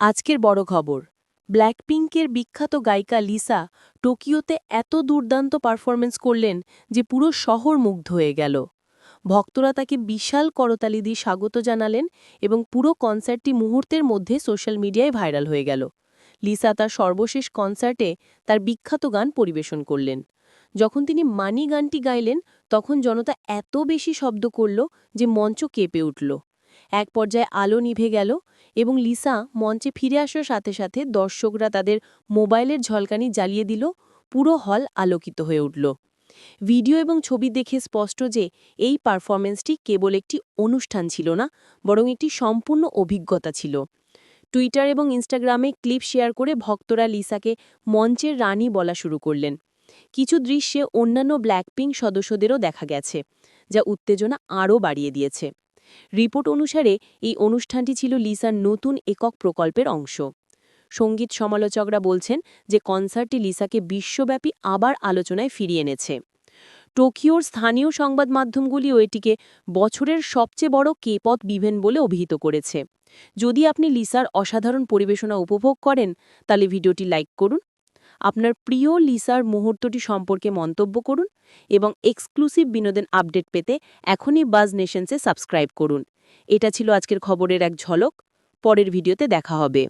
আজকের বড় খবর। ব্ল্যাকপিঙ্কের বিখ্যাত গায়িকা লিসা টোকিওতে এত দুর্দান্ত পারফরমেন্স করলেন যে পুরো শহর মুগ্ধ হয়ে গেল। ভক্তরা তাকে বিশাল করতালি দিয়ে স্বাগত জানালেন এবং পুরো কনসার্টটি মুহূর্তের মধ্যে সোশ্যাল মিডিয়ায় ভাইরাল হয়ে গেল। লিসা তার সর্বশেষ কনসার্টে তার বিখ্যাত গান পরিবেশন করলেন। যখন তিনি মানি গানটি গাইলেন, তখন জনতা এত বেশি শব্দ করল যে মঞ্চ কেঁপে উঠল। এক পর্যায়ে আলো নিভে গেল এবং লিসা মঞ্চে ফিরে আসার সাথে সাথে দর্শকরা তাদের মোবাইলের ঝলকানি জ্বালিয়ে দিল, পুরো হল আলোকিত হয়ে উঠল। ভিডিও এবং ছবি দেখে স্পষ্ট যে এই পারফরমেন্সটি কেবল একটি অনুষ্ঠান ছিল না, বরং একটি সম্পূর্ণ অভিজ্ঞতা ছিল। টুইটার এবং ইনস্টাগ্রামে ক্লিপ শেয়ার করে ভক্তরা লিসাকে মঞ্চের রানী বলা শুরু করলেন। কিছু দৃশ্যে অন্যান্য ব্ল্যাকপিঙ্ক সদস্যদেরও দেখা গেছে, যা উত্তেজনা আরও বাড়িয়ে দিয়েছে। রিপোর্ট অনুসারে, এই অনুষ্ঠানটি ছিল লিসার নতুন একক প্রকল্পের অংশ। সংগীত সমালোচকরা বলছেন যে কনসার্টটি লিসাকে বিশ্বব্যাপী আবার আলোচনায় ফিরিয়ে এনেছে। টোকিওর স্থানীয় সংবাদ মাধ্যমগুলিও এটিকে বছরের সবচেয়ে বড় কেপথ বিভেন বলে অভিহিত করেছে। যদি আপনি লিসার অসাধারণ পরিবেশনা উপভোগ করেন, তাহলে ভিডিওটি লাইক করুন আপনার প্রিয় লিসার মুহূর্তটি সম্পর্কে মন্তব্য করুন এবং এক্সক্লুসিভ বিনোদন আপডেট পেতে এখনই বাজ নেশনসে সাবস্ক্রাইব করুন। এটা ছিল আজকের খবরের এক ঝলক। পরের ভিডিওতে দেখা হবে।